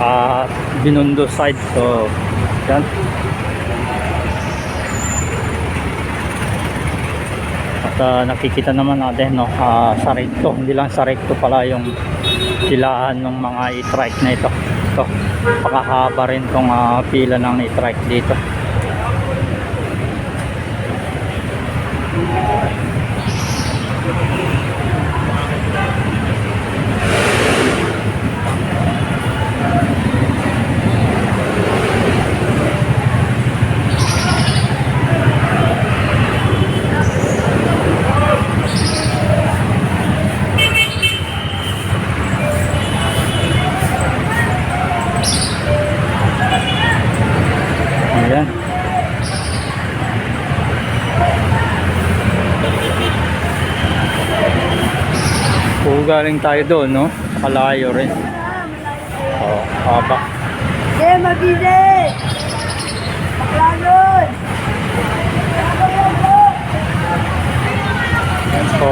uh, Binondo side. So, yan. At ah, nakikita naman natin no, ah, sa recto, hindi lang sa recto pala yung pilaan ng mga e-trike na ito. Ito, pakahaba rin tong ah, pila ng e-trike dito. Ayan. Kung galing tayo doon, no? Kalayo rin. Oh, haba. Eh, mabilis! Paklanod! So,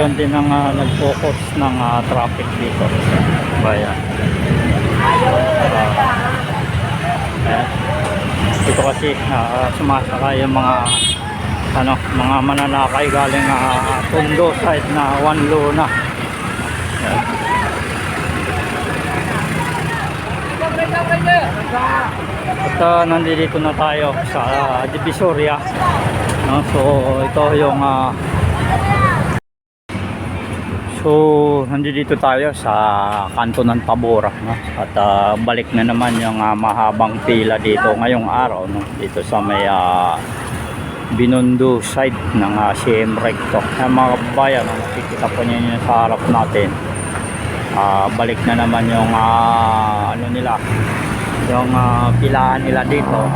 yun din ang ah, nag-focus ng ah, traffic dito. Bayan. Ayan. Dito kasi ah, sumasakay yung mga ano, mga mananakay galing uh, Tondo side na one Luna. Ayan. At uh, nandito na tayo sa ah, Divisoria. No? So ito yung ah, So, nandito tayo sa kanto ng Tabora, no? At ah, balik na naman yung ah, mahabang pila dito ngayong araw, no? Dito sa may ah, Binondo side ng uh, CM Recto. Ay, mga kabayan, no? nakikita po niyo yun sa harap natin. Ah, balik na naman yung ah, ano nila, yung ah, pilaan nila dito.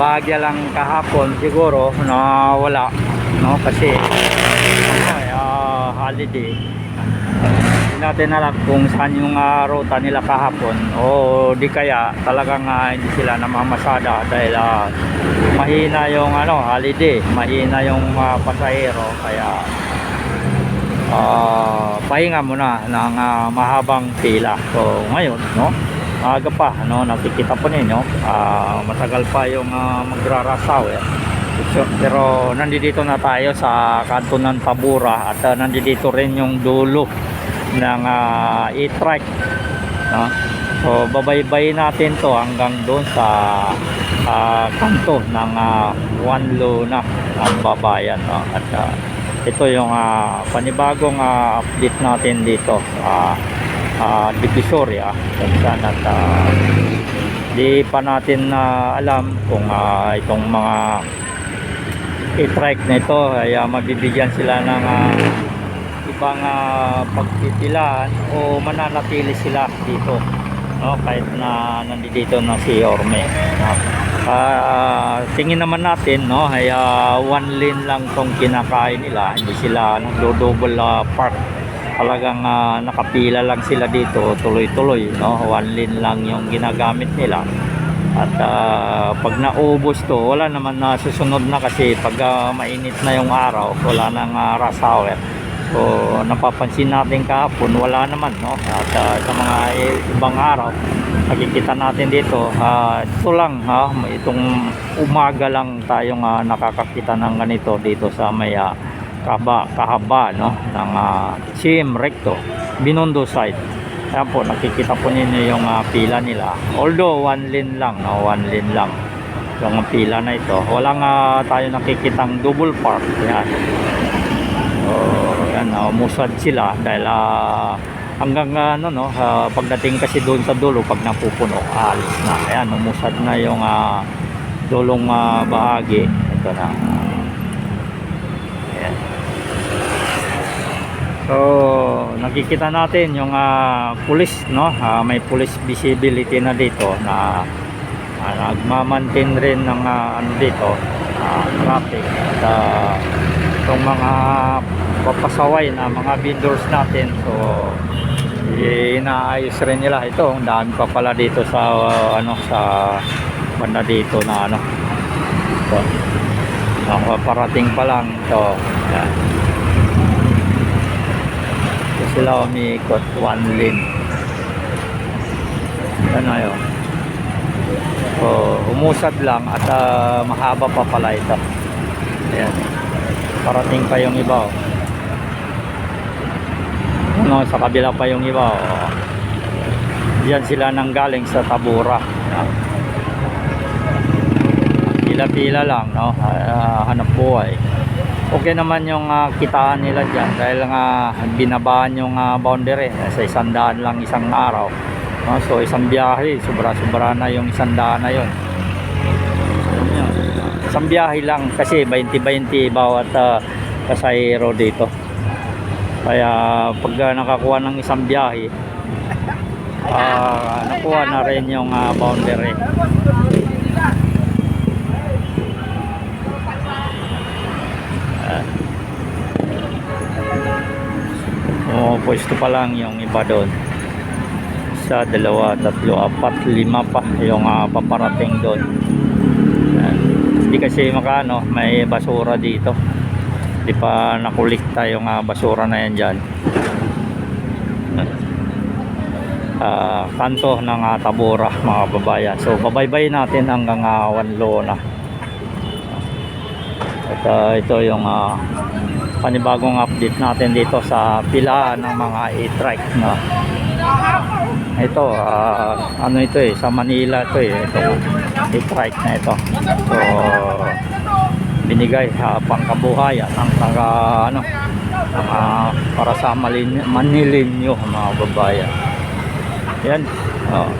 Bagya lang kahapon siguro na wala, no? Kasi holiday. Hindi natin alam kung saan yung ah, ruta nila kahapon o di kaya talagang ah, hindi sila namamasada dahil ah, mahina yung ano, holiday, mahina yung ah, pasahero kaya ah, pahinga muna ng ah, mahabang pila. So ngayon, no? Aga pa, no, nakikita po ninyo, ah, matagal pa yung ah, magrarasaw eh. So, pero nandito na tayo sa kanto ng Tabura at uh, nandito rin yung dulo ng uh, e-trike. No? So babaybay natin to hanggang doon sa ah, kanto ng uh, One Luna ang babayan. No? At ah, ito yung ah, panibagong ah, update natin dito sa uh, Divisoria kung saan at ah, di pa natin na alam kung ah, itong mga i-trike na ito ay ah, mabibigyan sila ng ah, ibang uh, pagpipilaan o mananatili sila dito. No kahit na nandito na si Orme. No? Ah, tingin naman natin no ay ah, one lane lang tong kinakain nila. Hindi sila nagdo-double ah, park. Talagang ah, nakapila lang sila dito. Tuloy-tuloy no. One lane lang yung ginagamit nila at ah, pag naubos to, wala naman na susunod na kasi pag ah, mainit na yung araw, wala nang uh, rush hour. So, napapansin natin kahapon, wala naman, no? At ah, sa mga ibang araw, nakikita natin dito, ah, ito lang, ha? Itong umaga lang tayong ah, nakakakita ng ganito dito sa may ah, kaba, kahaba, no? Ng uh, CM Recto, Binondo side. Ayan po, nakikita po ninyo yung ah, pila nila. Although, one lane lang, no? One lane lang. Yung pila na ito. Walang ah, tayo nakikitang double park. Yan. So, yan, uh, umusad sila dahil ah, hanggang ah, ano, no, ah, pagdating kasi doon sa dulo, pag napupuno, alis na. Ayan, umusad na yung ah, dulong ah, bahagi. Ito na. So, nakikita natin yung ah, pulis, no? Ah, may police visibility na dito na ah, nagmamantin rin ng ah, ano dito, ah, traffic. At ah, itong mga papasaway na mga vendors natin, so inaayos rin nila ito. Ang dami pa pala dito sa ah, ano sa banda dito na ano. Ito. Nakaparating pa lang ito. Yan sila umiikot one lane ano yun? So umusad lang at uh, mahaba pa pala ito. Ayan. Parating pa yung iba oh. ano sa kabila pa yung iba oh. diyan sila nang galing sa Tabura. Pila-pila lang no? Uh, hanap buhay. Okay naman yung ah, kitaan nila dyan dahil nga binabaan yung ah, boundary sa isang daan lang isang araw. No? So isang biyahe, sobra-sobra na yung isang daan na yun. Isang biyahe lang kasi 20-20 bawat uh, pasahero dito. Kaya pag ah, nakakuha ng isang biyahe, ah, nakuha na rin yung ah, boundary. Oh, pwesto pa lang yung iba doon. Isa, dalawa, tatlo, apat, lima pa yung ah, paparating doon. Yan. Hindi kasi makano, may basura dito. Hindi pa nakulikta yung ah, basura na yan dyan. Ah, kanto ng ah, Tabora mga babayan. So babaybay natin hanggang uh, Wanlo na. At ah, ito yung ah, panibagong update natin dito sa pilaan ng mga e-trike na ito ah, ano ito eh sa Manila ito eh ito e-trike na ito. So binigay sa pangkabuhayan ang taga ano ah, para sa Malin Manilinyo mga babayan yan oh.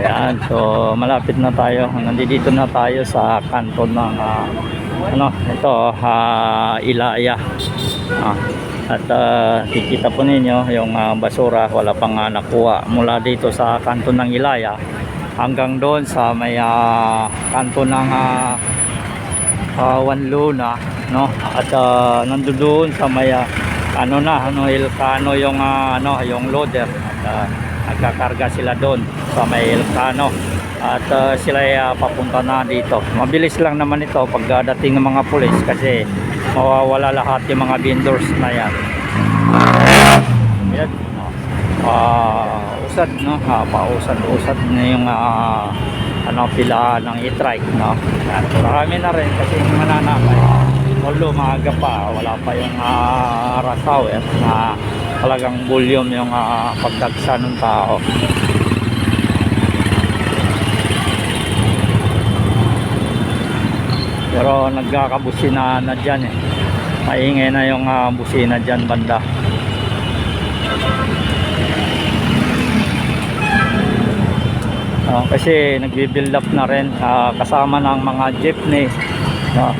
Ayan, so malapit na tayo. Nandito na tayo sa kanto ng ah, ano, ito, ah, Ilaya. Ah, at ah, kikita po ninyo yung ah, basura wala pang ah, nakuha mula dito sa kanto ng Ilaya hanggang doon sa may ah, kanto ng uh, Wanluna, no? At uh, nandoon sa may ah, ano na, ano Ilcano yung ah, ano, yung loader. At ah, nagkakarga sila doon sa may Ilcano at uh, sila ay uh, papunta na dito. Mabilis lang naman ito pagdating ng mga pulis kasi mawawala lahat yung mga vendors na yan. Yan uh, usad no? Uh, pausad usad na yung uh, ano pila ng e-trike no? At marami na rin kasi yung mananakay. Although maaga pa wala pa yung uh, rasaw eh, na talagang volume yung uh, pagdagsa ng tao. Pero nagkakabusina na dyan eh. Maingay na yung uh, busina dyan banda. Ah, kasi nagbi-build up na rin ah, kasama ng mga jeepney no,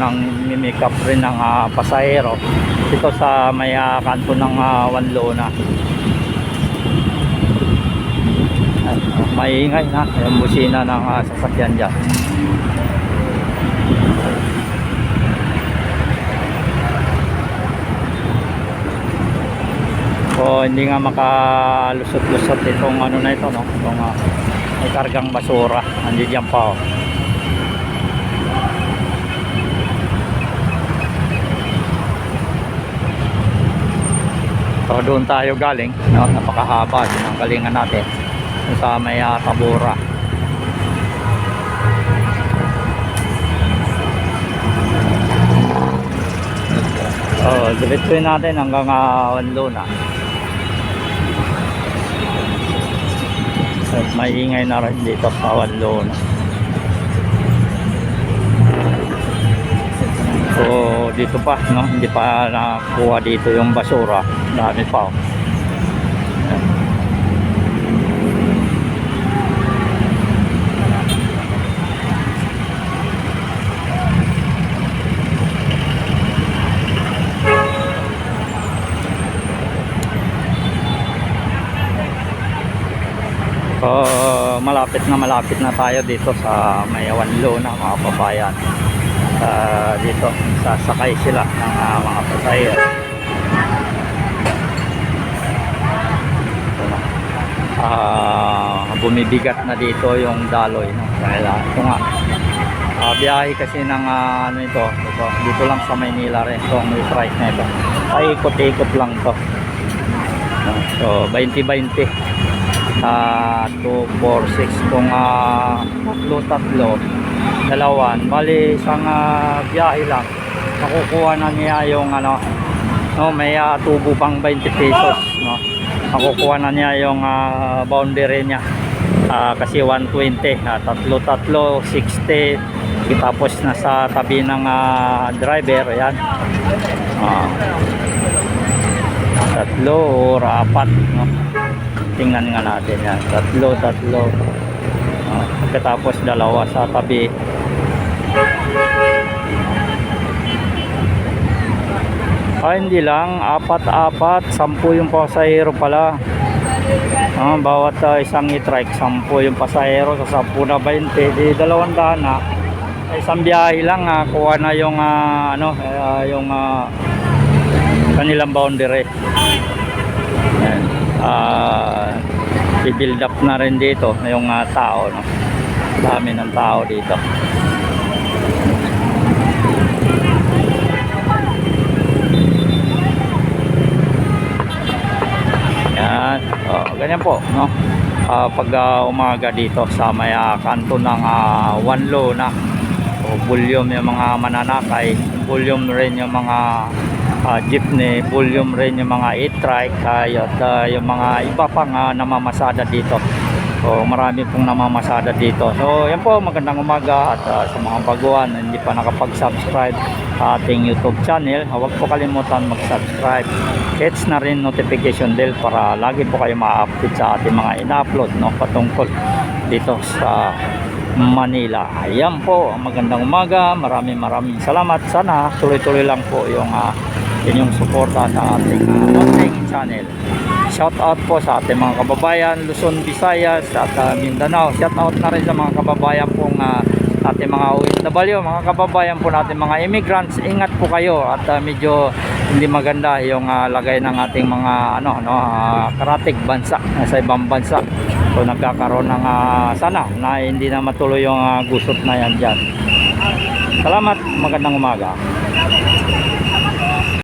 nang mimic up rin ng ah, pasahero dito sa may ah, kanto ng uh, Wanlona At, ah, maingay na yung busina ng ah, sasakyan dyan So hindi nga makalusot-lusot itong ano na ito no, itong ah, may kargang basura. Nandiyan pa oh. So doon tayo galing, no, napakahaba din ang galingan natin sa may ah, Tabora. Oh, diretsuin natin hanggang uh, Wanluna. At maingay na rin dito sa Wanluna. So, dito pa, no? Hindi pa nakuha dito yung basura. Dami pa, oh. So, malapit na malapit na tayo dito sa Mayawanlo na mga kabayan. Uh, dito, sasakay sila ng ah, mga pasahero. Ah, bumibigat na dito yung daloy. No? Dahil ah, ito nga, Ah, biyahe kasi ng ah, ano ito, ito, dito lang sa Maynila rin itong may price na ito. Ay, ikot-ikot lang to. So, 20-20. Ah, 2, 4, 6. Kung ah, tatlo, tatlo, dalawan. Bali, isang ah, biyahe lang. Makukuha na niya yung ano, no, may ah, tubo pang 20 pesos, no. Makukuha na niya yung ah, boundary niya. Ah, kasi 120, ah, tatlo, tatlo, 60. Tapos nasa tabi ng ah, driver, yan. Ah, tatlo or apat, no. Tingnan nga natin yan. Tatlo, tatlo. Ah, pagkatapos dalawa sa tabi. Ah, hindi lang. Apat-apat. Sampu yung pasahero pala. Ah, bawat ah, isang i-trike, sampu yung pasahero sa sampu na 20. Di dalawang daan na. Ay, isang biyahe lang. Ah, kuha na yung ah, ano, ah, yung ah, kanilang boundary. Ah, i-build up na rin dito yung ah, tao. No? Dami ng tao dito. Yan. Oh, ganyan po, no? Ah, pag ah, umaga dito sa may ah, kanto ng uh, Wanlo na o bulyom yung mga mananakay, bulyom rin yung mga ah, jeepney, bulyom rin yung mga e-trike, at ah, yung mga iba pang ah, namamasada dito. So marami pong namamasada dito. So yan po, magandang umaga at ah, sa mga baguhan na hindi pa nakapag-subscribe sa ating YouTube channel, huwag po kalimutan mag-subscribe. Hits na rin notification bell para lagi po kayo ma-update sa ating mga ina-upload no, patungkol dito sa Manila. Ayan po, magandang umaga. Maraming maraming salamat. Sana tuloy-tuloy lang po yung uh, inyong suporta sa ating uh, channel. Shout out po sa ating mga kababayan Luzon, Visayas at uh, Mindanao. Shout out na rin sa mga kababayan pong uh, ating mga OFW, mga kababayan po natin mga immigrants. Ingat po kayo at uh, medyo hindi maganda yung uh, lagay ng ating mga ano no uh, karatig bansa sa ibang bansa. So nagkakaroon ng uh, sana na hindi na matuloy yung uh, gusot na yan diyan. Salamat, magandang umaga.